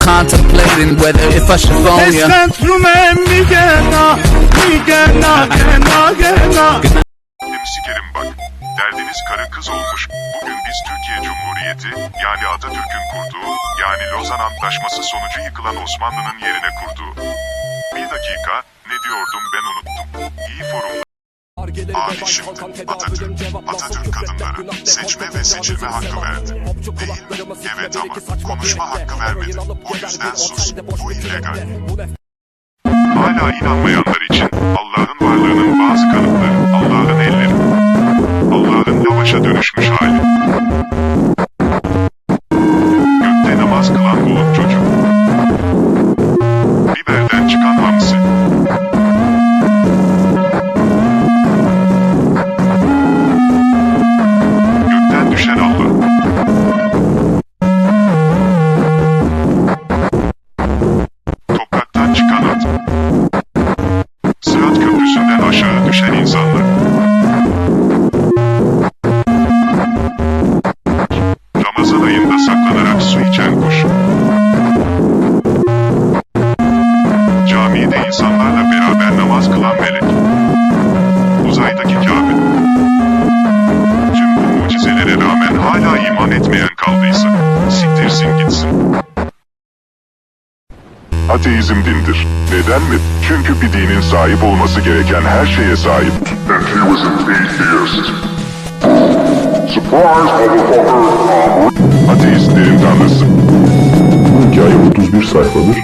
Contemplating whether if I should phone. Sikerim bak. Derdiniz karı kız olmuş. Bugün biz Türkiye Cumhuriyeti, yani Atatürk'ün kurduğu, yani Lozan Antlaşması sonucu yıkılan Osmanlı'nın yerine kurduğu. Bir dakika, ne diyordum ben unuttum. İyi forumda. Abi şimdi Atatürk, Atatürk kadınlara seçme ve seçilme hakkı verdi. Değil mi? Evet ama konuşma hakkı vermedi. O yüzden sus. Bu illegal. Hala inanmayanlar için Allah'ın varlığının bazı kanıtları, elleri, Yavaşa 人 Ateizm dindir. Neden mi? Çünkü bir dinin sahip olması gereken her şeye sahip. and he was an atheist. Surprise, motherfucker! Ateistlerin tanrısı. Bu hikaye 31 sayfadır.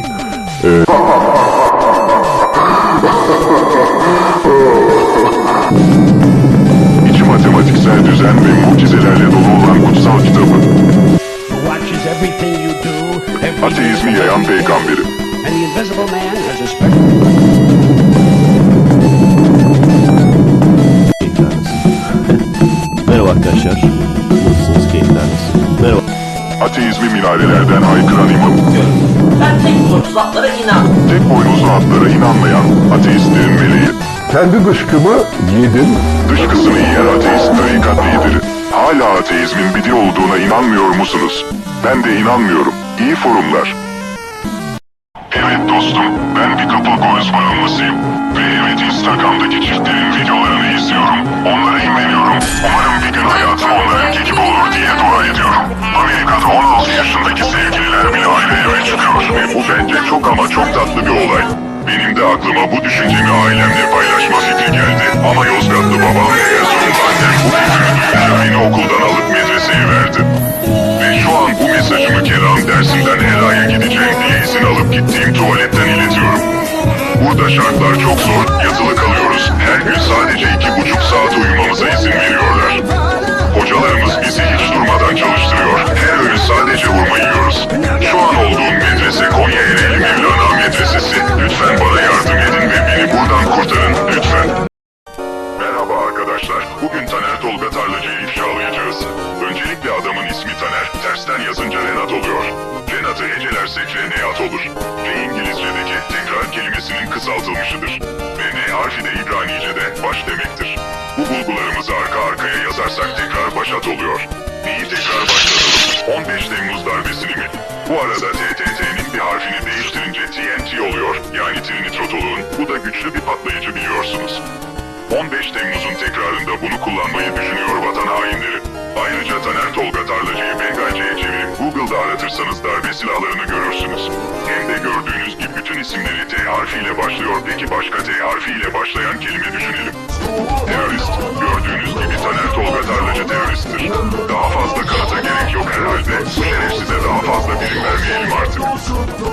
İçi matematiksel düzen ve mucizelerle dolu olan kutsal kitabı. watches everything you do. every Ateizmi yayan peygamberi. İnvisible man has a special... Merhaba arkadaşlar. Nasılsınız? Keyifler nasıl? Merhaba. Ateizmi minarelerden haykıran imam. Ben tek boşluklara inan. Tek boynuzlu atlara inanmayan ateistlerin meleği. Kendi dışkımı yedim. Dışkısını yiyen ateist tarikat lideri. Hala ateizmin bir olduğuna inanmıyor musunuz? Ben de inanmıyorum. İyi forumlar. Evet dostum, ben bir couple goals bağımlısıyım. Ve evet Instagram'daki çiftlerin videolarını izliyorum. Onlara imreniyorum. Umarım bir gün hayatım onlarınki gibi olur diye dua ediyorum. Amerika'da 16 yaşındaki sevgililer bile ayrı eve çıkıyor. Ve bu bence çok ama çok tatlı bir olay. Benim de aklıma bu düşüncemi ailemle paylaşma fikri geldi. Ama Yozgatlı babam ve Erzurum annem bu fikri duyunca okuldan alıp medreseye verdi. Şu an bu mesajımı kelam dersinden Ela'ya gideceğim diye izin alıp gittiğim tuvaletten iletiyorum. Burada şartlar çok zor, yatılı kalıyoruz. Her gün sadece iki buçuk saat uyumamıza izin veriyorlar. Hocalarımız bizi hiç durmadan çalıştırıyor. Her öğün sadece hurma yiyoruz. Şu an olduğum medrese Konya Ereğli Mevlana Medresesi. Lütfen bana yardım edin ve beni buradan kurtarın. Lütfen. Merhaba arkadaşlar. Bugün Taner Tolga Tarlacı'yı tersten yazınca Renat oluyor. Renat'ı hecelersek Reneyat olur. Ve İngilizce'deki tekrar kelimesinin kısaltılmışıdır. Ve N harfi de İbranice'de baş demektir. Bu bulgularımızı arka arkaya yazarsak tekrar başat oluyor. Neyi tekrar başlatalım? 15 Temmuz darbesini mi? Bu arada TTT'nin bir harfini değiştirince TNT oluyor. Yani trinitrotoluğun. Bu da güçlü bir patlayıcı biliyorsunuz. 15 Temmuz'un tekrarında bunu kullanmayı düşünüyor vatan hainleri. Ayrıca Taner Tolga Tarlacı'yı Bengalce'ye çevirip Google'da aratırsanız darbe silahlarını görürsünüz. Hem de gördüğünüz gibi bütün isimleri T harfiyle başlıyor. Peki başka T harfiyle başlayan kelime düşünelim. Terörist. Gördüğünüz gibi Taner Tolga Tarlacı teröristtir. Daha fazla kanıta gerek yok herhalde. Şerefsize daha fazla birim vermeyelim artık.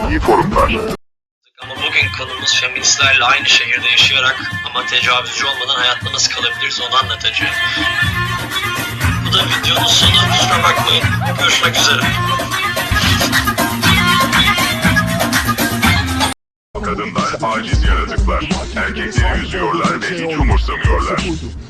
İyi forumlar. Konumuz feministlerle aynı şehirde yaşayarak ama tecavüzcü olmadan hayatta nasıl kalabiliriz onu anlatacağım. Bu da videonun sonu kusura bakmayın. Görüşmek üzere. Aciz yaratıklar. Erkekleri üzüyorlar ve hiç umursamıyorlar.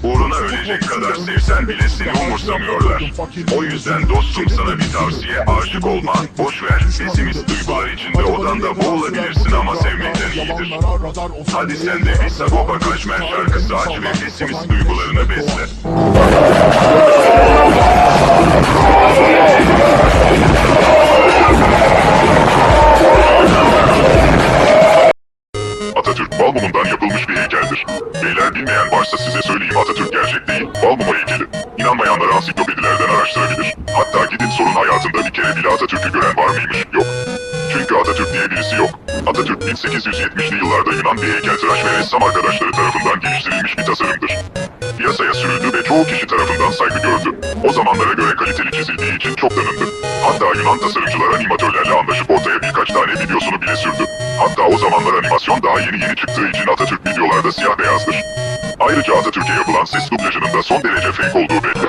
Uğruna ölecek kadar sevsen bile seni umursamıyorlar. O yüzden dostum sana bir tavsiye aşık olma. Boş ver. Pesimist duygular içinde odanda boğulabilirsin ama sevmekten iyidir. Hadi sen de bir Sagopa Kajmer şarkısı aç ve pesimist duygularını besle. Balmum'undan yapılmış bir heykeldir. Beyler bilmeyen varsa size söyleyeyim Atatürk gerçek değil. Balmum heykeli. İnanmayanlar ansiklopedilerden araştırabilir. Hatta gidin sorun hayatında bir kere bile Atatürk'ü gören var mıymış? Yok. Çünkü Atatürk diye birisi yok. Atatürk 1870'li yıllarda Yunan bir heykeltıraş ve ressam arkadaşları tarafından geliştirilmiş bir tasarımdır. Piyasaya sürüldü ve çoğu kişi tarafından saygı gördü. O zamanlara göre kaliteli çizildiği için çok tanındı. Hatta Yunan tasarımcılar animatörlerle anlaşıp ortaya birkaç tane videosunu bile sürdü. Hatta o zamanlar animasyon daha yeni yeni çıktığı için Atatürk videolarda siyah beyazdır. Ayrıca Atatürk'e yapılan ses dublajının da son derece fake olduğu belli.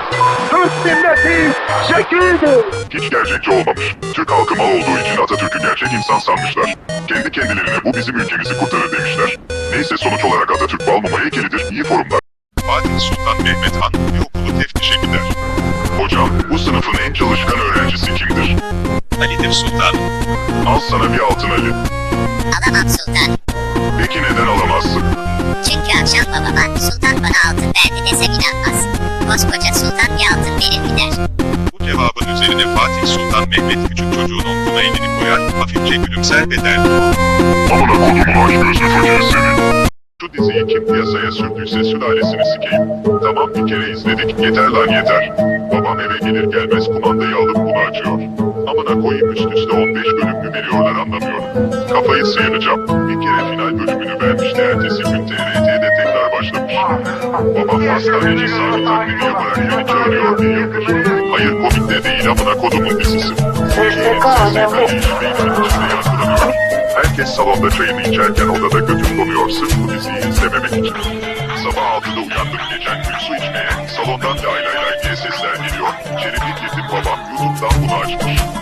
Hiç gerçekçi olmamış. Türk halkı mal olduğu için Atatürk'ü gerçek insan sanmışlar. Kendi kendilerine bu bizim ülkemizi kurtarır demişler. Neyse sonuç olarak Atatürk Balmumu heykelidir, iyi forumlar. Fatih Sultan Mehmet Han bir okulu teftişe gider. Hocam, bu sınıfın en çalışkan öğrencisi kimdir? Ali'dir sultan. Al sana bir altın Ali. Sultan. Peki neden alamazsın? Çünkü akşam babama sultan bana altın verdi desem inanmaz. Koskoca sultan bir altın verir gider. Bu cevabın üzerine Fatih Sultan Mehmet küçük çocuğun omzuna elini koyar, hafifçe gülümser ve der. Amına kodumun aç gözlü fakiri seni. Şu diziyi kim piyasaya sürdüyse sülalesini sikeyim. Tamam bir kere izledik yeter lan yeter. Babam eve gelir gelmez kumandayı alıp bunu açıyor. Amına koyayım üst üste 15 bölüm mü veriyorlar anlamıyorum. Kafayı sıyıracağım. Bir kere final bölümünü vermişti ertesi gün TRT'de tekrar başlamış. Babam hastaneci sahne taklidi yaparak beni çağırıyor bir yıldır. Hayır komik de değil amına kodumun dizisi. Türkiye'nin. Herkes salonda çayını içerken odada götür konuyor bu diziyi izlememek için. Sabah 6'da uyandım geçen gün su içmeye. Salondan lay lay lay diye sesler geliyor. İçeri bir girdim babam YouTube'dan bunu açmış.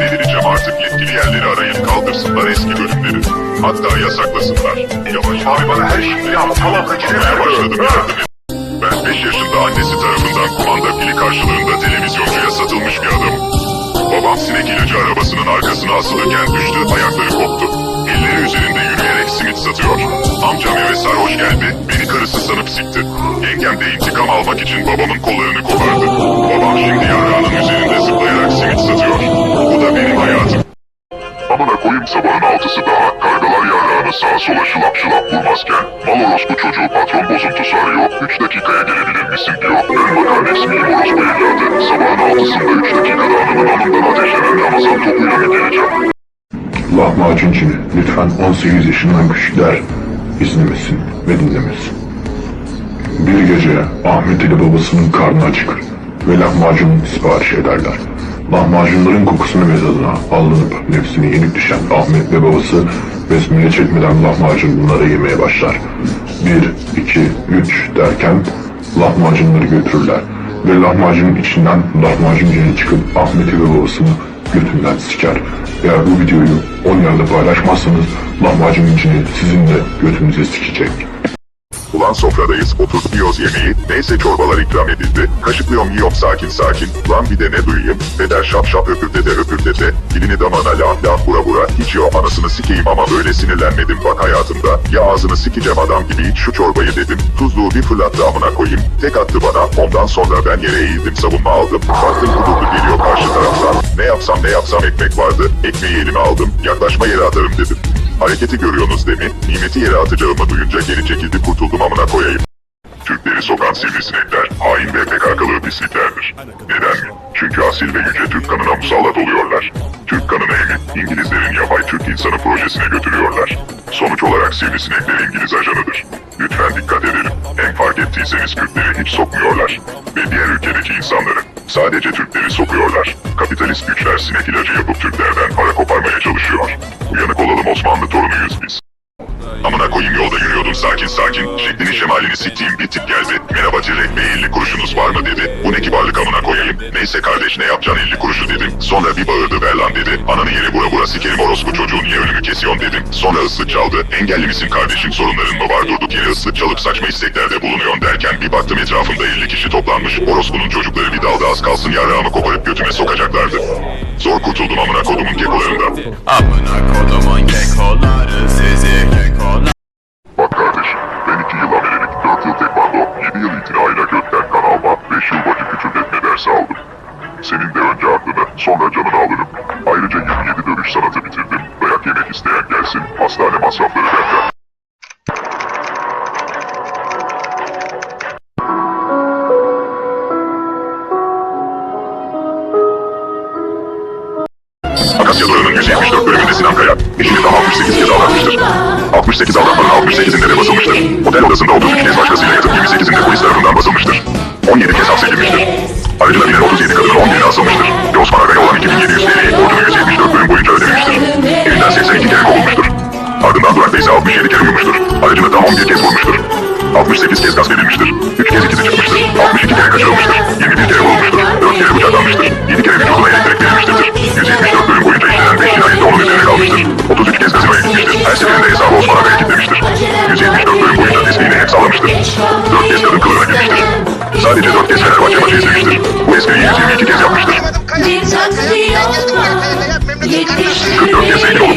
Delireceğim artık yetkili yerleri arayın kaldırsınlar eski bölümleri. Hatta yasaklasınlar. Yavaş yavaş bana her şeyi yapmaya başladım yardım et. Ben 5 yaşında annesi tarafından kumanda pili karşılığında televizyoncuya satılmış bir adamım. Babam sinek ilacı arabasının arkasına asılırken düştü, ayakları koptu. Elleri üzerinde yürüyerek simit satıyor. Amcam eve sarhoş geldi, beni karısı sanıp sikti. Yengem de intikam almak için babamın kollarını kopardı. Babam şimdi yarrağının üzerinde zıplayarak simit satıyor. Da benim hayatım. Amına koyayım sabahın altısı daha. Kargalar yarrağını sağa sola şılap şılap vurmazken. Mal orospu çocuğu patron bozuntusu arıyor. Üç dakikaya gelebilir misin diyor. Ben bakan ismiyim orospu evladı. Sabahın altısında üç dakikada anamın alnından ateşlenen Ramazan topuyla mı geleceğim? Lahmacun Çin'i lütfen 18 yaşından küçükler izlemesin ve dinlemesin. Bir gece Ahmet ile babasının karnı acıkır ve lahmacun sipariş ederler. Lahmacunların kokusunu ve tadına alınıp nefsini yenik düşen Ahmet ve babası besmele çekmeden lahmacunları yemeye başlar. Bir, iki, üç derken lahmacunları götürürler ve lahmacunun içinden lahmacun cini çıkıp Ahmet'i ve babasını götünden siker. Eğer bu videoyu 10 yerde paylaşmazsanız lahmacunun içini sizin de götünüze sikecek. Ulan sofradayız, oturup yiyoruz yemeği. Neyse çorbalar ikram edildi. Kaşıklıyorum yiyorum sakin sakin. Lan bir de ne duyayım? Peder şap şap öpürtete öpürtete. Dilini damağına laf laf vura vura. Hiç yok anasını sikeyim ama böyle sinirlenmedim bak hayatımda. Ya ağzını sikeceğim adam gibi iç şu çorbayı dedim. Tuzluğu bir fırlattı amına koyayım. Tek attı bana. Ondan sonra ben yere eğildim savunma aldım. Baktım hudurlu geliyor karşı taraftan. Ne yapsam ne yapsam ekmek vardı. Ekmeği elime aldım. Yaklaşma yere atarım dedim. Hareketi görüyorsunuz değil mi? Nimeti yere atacağımı duyunca geri çekildi kurtuldum amına koyayım. Türkleri sokan sivrisinekler, hain ve PKK'lı pisliklerdir. Neden mi? Çünkü asil ve yüce Türk kanına musallat oluyorlar. Türk kanını emip İngilizlerin yapay Türk insanı projesine götürüyorlar. Sonuç olarak sivrisinekler İngiliz ajanıdır. Lütfen dikkat edelim. En fark ettiyseniz Kürtleri hiç sokmuyorlar. Ve diğer ülkedeki insanları. Sadece Türkleri sokuyorlar. Kapitalist güçler sinek ilacı yapıp Türklerden para sakin. Şeklini şemalini siktiğim bir tip geldi. Merhaba Cirek Bey 50 kuruşunuz var mı dedi. Bu ne kibarlık amına koyayım. Neyse kardeş ne yapacaksın 50 kuruşu dedim. Sonra bir bağırdı ver lan dedi. Ananı yeri bura bura sikerim orospu çocuğu niye önümü kesiyorsun dedim. Sonra ıslık çaldı. Engelli misin kardeşim sorunların mı var durduk yere ıslık çalıp saçma isteklerde bulunuyorsun derken bir baktım etrafımda 50 kişi toplanmış. Orospunun çocukları bir dalda az kalsın yarrağımı koparıp götüme sokacaklardı. Zor kurtuldum amına kodumun kekolarından. Amına kodumun kekoları sizi kekolar.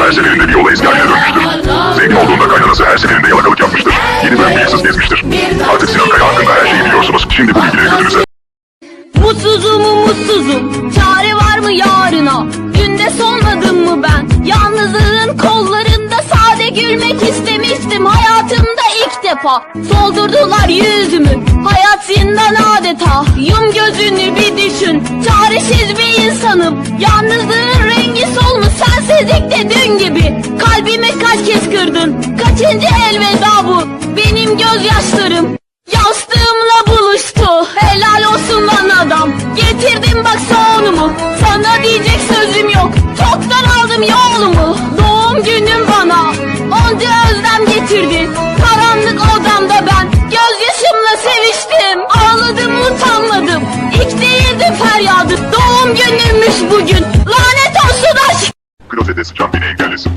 44 kez zengin olup her seferinde bir eski haline dönmüştür. Zengin olduğunda kaynanası her seferinde yalakalık yapmıştır. Yeni bölüm bıyıksız gezmiştir. Artık Sinan Kaya hakkında her şeyi biliyorsunuz. Şimdi bu bilgileri götünüze. Mutsuzum umutsuzum Çare var mı yarına Günde solmadım mı ben Yalnızlığın kollarında Sade gülmek istemiştim Hayatımda ilk defa Soldurdular yüzümü Hayat zindan adeta Yum gözünü bir düşün Çaresiz bir insanım Yalnızlığın rengi solmuş kırdın? Kaçıncı elveda bu? Benim gözyaşlarım Yastığımla buluştu. Helal olsun lan adam. Getirdim bak sonumu Sana diyecek sözüm yok. Çoktan aldım yolumu. Doğum günüm bana. Onca özlem getirdi Karanlık odamda ben Gözyaşımla seviştim. Ağladım utanmadım. İlk değildi feryadım Doğum günümmüş bugün. Lanet olsun aşk. Klozete sıçan beni engellesin.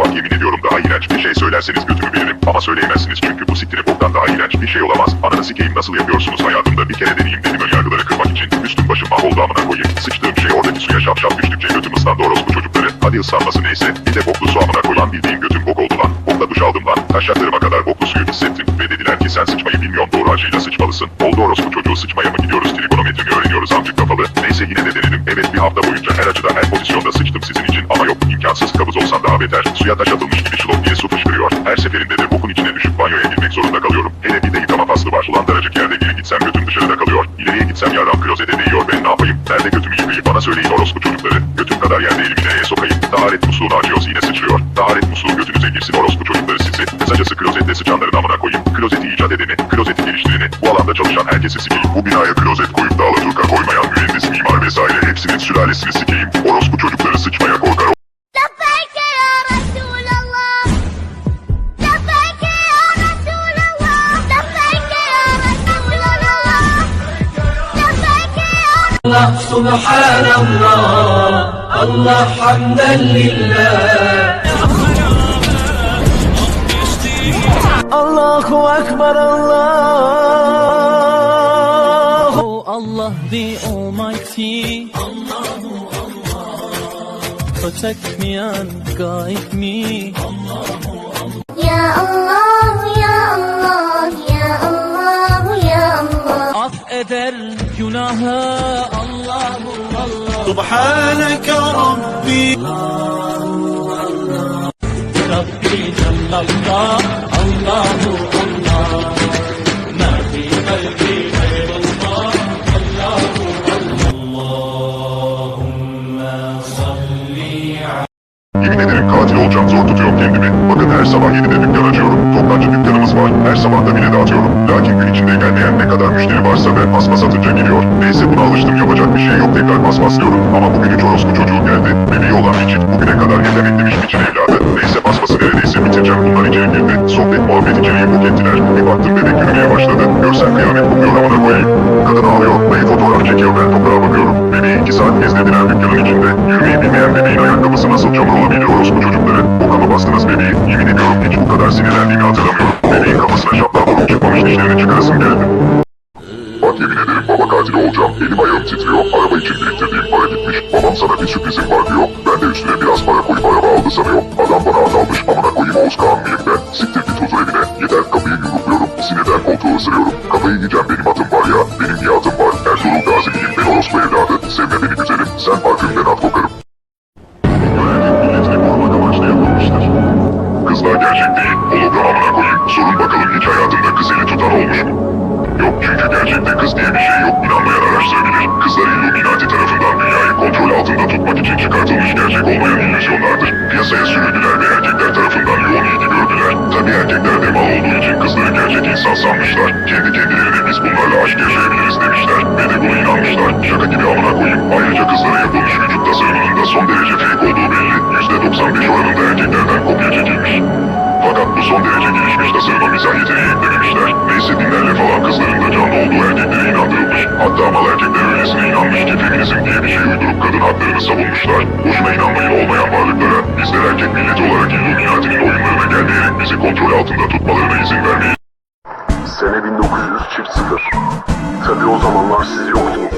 Bak yemin ediyorum daha iğrenç bir şey söylerseniz götümü veririm. Ama söyleyemezsiniz çünkü bu siktire boktan daha iğrenç bir şey olamaz. Ananı sikeyim nasıl yapıyorsunuz hayatımda bir kere deneyeyim dedim önyargıları kırmak için. Üstüm başım mahvoldu amına koyayım. Sıçtığım şey oradaki suya şap şap düştükçe götüm ıslandı orospu çocukları. Hadi ıslanması neyse. Bir de boklu su amına koyan bildiğin götüm bok oldu lan. Duş aldım lan. Taşaklarıma kadar boklu suyu hissettim. Ve dediler ki sen sıçmayı bilmiyorsun doğru acıyla sıçmalısın. Oldu orospu çocuğu sıçmaya mı gidiyoruz trigonometrini öğreniyoruz amcık kafalı. Neyse yine de denedim. Evet bir hafta boyunca her açıda her pozisyonda sıçtım sizin için ama yok imkansız kabız olsan daha beter. Suya taş atılmış gibi şılop diye su fışkırıyor. Her seferinde de bokun içine düşüp banyoya girmek zorunda kalıyorum. Hele bir de yıkama faslı var. Ulan daracık yerde geri gitsem götüm dışarıda kalıyor. İleriye gitsem yaram klozete değiyor ben ne yapayım? Nerede götümü yıkayıp bana söyleyin orospu çocukları. Götüm kadar yerde elimi nereye sokayım? Taharet musluğunu açıyoruz yine sıçrıyor. Taharet musluğu götünüze girsin orospu çocukları sizi. Kısacası klozette sıçanların amına koyayım. Klozeti icat edeni, klozeti geliştireni, bu alanda çalışan herkesi sikeyim. Bu binaya klozet koyup da Alaturka koymayan mühendis, mimar vesaire hepsinin sülalesini sikeyim. Orospu çocukları sıçmaya korkar. الله سبحان الله الله حمدا لله Allahu Akbar Allah Oh Allah the Almighty Allahu Allah Protect me and guide me يا الله يا الله يا الله يا الله Affeder günahı Allahu Allah Subhaneke Rabbi Rabbi Cellallah Allahu Allah Ma fi kalbi gayrullah Allahu Yemin ederim katil olacağım zor tutuyorum kendimi. Bakın her sabah 7'de dükkan açıyorum. Var. Her sabah da bile dağıtıyorum. Lakin gün içinde gelmeyen ne kadar müşteri varsa ben paspas satınca geliyor. Neyse buna alıştım yapacak bir şey yok tekrar paspas diyorum. Ama bugün üç orospu çocuğu geldi. Bebeği olan çift bugüne kadar yetemeklemiş için evladı. Basması neredeyse bitireceğim bunlar içeri girdi. Sohbet muhabbet içeriği bok ettiler. Bir baktım bebek yürümeye başladı. Görsen kıyamet kopuyor amına koyayım. Kadın ağlıyor. Dayı fotoğraf çekiyor ben toprağa bakıyorum. Bebeği iki saat gezdirdiler dükkanın içinde. Yürümeyi bilmeyen bebeğin ayakkabısı nasıl çamur olabilir orospu çocukları. Boka mı bastınız bebeği? Yemin ediyorum hiç bu kadar sinirlendiğimi hatırlamıyorum. Bebeğin kafasına şaplar vurup çıkmamış dişlerini çıkarasım geldi. Bak yemin ederim baba katili olacağım. Elim ayağım titriyor. Araba için biriktirdiğim gitmiş. Babam sana bir sürprizim var diyor. Ben de üstüne biraz para koyup araba aldı sanıyor. Adam bana at almış. Amına koyayım Oğuz Kağan ben? Siktir git huzur evine. Yeter kapıyı yumrukluyorum. Sinirden koltuğu ısırıyorum. Kafayı yiyeceğim benim atım var ya. Benim bir atım var. Ertuğrul Gazi miyim? Ben orospu evladı. Sevme beni güzelim. Sen parfümden at kokarım. Kızlar gerçek değil. Hologram amına koyayım. Sorun bakalım hiç hayatında kız eli tutan olmuş mu? Yok çünkü gerçekte kız diye bir şey yok. İnanmayan araştırabilir. Kızlar Illuminati tarafından dünyayı kontrol altında tutmak için çıkartılmış gerçek olmayan illüzyonlardır. Piyasaya sürüldüler ve erkekler tarafından yoğun ilgi gördüler. Tabi erkekler de mal olduğu için kızları gerçek insan sanmışlar. Kendi kendilerine biz bunlarla aşk yaşayabiliriz demişler. Ve de buna inanmışlar. Şaka gibi amına koyayım. Ayrıca kızlara yapılmış vücut tasarımının da son derece fake olduğu belli. %95 oranında erkeklerden kopya çekilmiş. Fakat bu son derece gelişmiş tasarıma mizah yeteneği eklememişler. Dinlerle falan kızların da canlı olduğu erkeklere inandırılmış. Hatta mal erkekler öylesine inanmış ki feminizm diye bir şey uydurup kadın haklarını savunmuşlar. Boşuna inanmayın olmayan varlıklara. Bizler erkek milleti olarak Illuminati'nin oyunlarına gelmeyerek bizi kontrol altında tutmalarına izin vermeyiz. Sene 1900 çift sıfır. Tabi o zamanlar siz yoktunuz.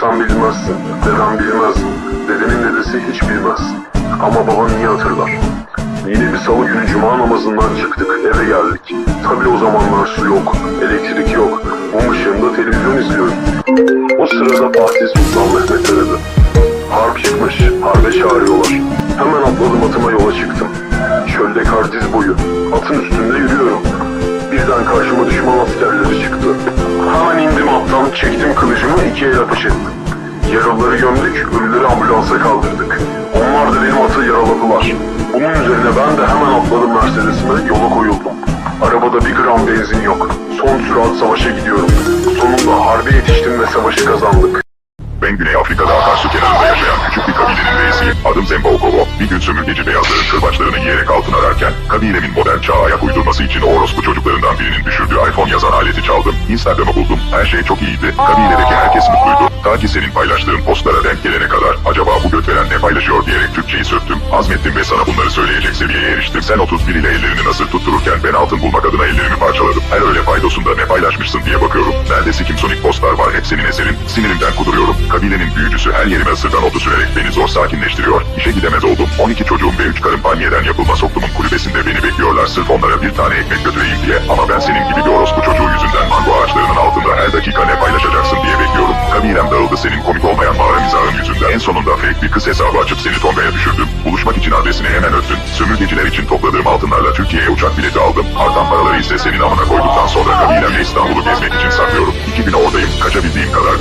Sen bilmezsin, deden bilmez, dedenin dedesi hiç bilmez. Ama baban iyi hatırlar. Yine bir salı günü cuma namazından çıktık, eve geldik. Tabi o zamanlar su yok, elektrik yok. Mum ışığında televizyon izliyorum. O sırada Fatih Sultan Mehmet aradı. Harp çıkmış, harbe çağırıyorlar. Hemen atladım atıma yola çıktım. Çölde kar diz boyu, atın üstünde yürüyorum. Birden karşıma düşman askerleri çıktı. Hemen indim attan, çektim kılıcımı iki el ateş ettim. Yaralıları gömdük, ölüleri ambulansa kaldırdık. Onlar da benim atı yaraladılar. Bunun üzerine ben de hemen atladım Mercedes'ime, yola koyuldum. Arabada bir gram benzin yok. Son sürat savaşa gidiyorum. Sonunda harbe yetiştim ve savaşı kazandık. Ben Güney Afrika'da akarsu kenarında yaşayan küçük bir kabilenin reisiyim. Adım Zemba Okovo. Bir gün sömürgeci beyazların kırbaçlarını yiyerek altın ararken kabilemin modern çağa ayak uydurması için orospu çocuklarından birinin düşürdüğü iPhone yazan aleti çaldım. Instagram'ı buldum. Her şey çok iyiydi. Kabiledeki herkes mutluydu. Ta ki senin paylaştığın postlara denk gelene kadar acaba bu göt veren ne paylaşıyor diyerek Türkçeyi söktüm. Azmettim ve sana bunları söyleyecek seviyeye eriştim. Sen 31 ile ellerini nasıl tuttururken ben altın bulmak adına ellerimi parçaladım. Her öyle faydosunda ne paylaşmışsın diye bakıyorum. Nerede sikimsonik postlar var hep senin eserin. Sinirimden kuduruyorum. Kabilenin büyücüsü her yerime sırdan otu sürerek beni zor sakinleştiriyor. İşe gidemez oldum. 12 çocuğum ve 3 karım palmiyeden yapılma soktumun kulübesinde beni bekliyorlar sırf onlara bir tane ekmek götüreyim diye. Ama ben senin gibi bir orospu çocuğu yüzünden mango ağaçlarının altında her dakika ne paylaşacaksın diye bekliyorum. Kabilem dağıldı senin komik olmayan mağara mizahın yüzünden. En sonunda fake bir kız hesabı açıp seni tongaya düşürdüm. Buluşmak için adresini hemen öttün. Sömürgeciler için topladığım altınlarla Türkiye'ye uçak bileti aldım. Artan paraları ise senin amına koyduktan sonra kabilemle İstanbul'u gezmek için saklıyorum. İki gün oradayım. Kaçabildiğim kadar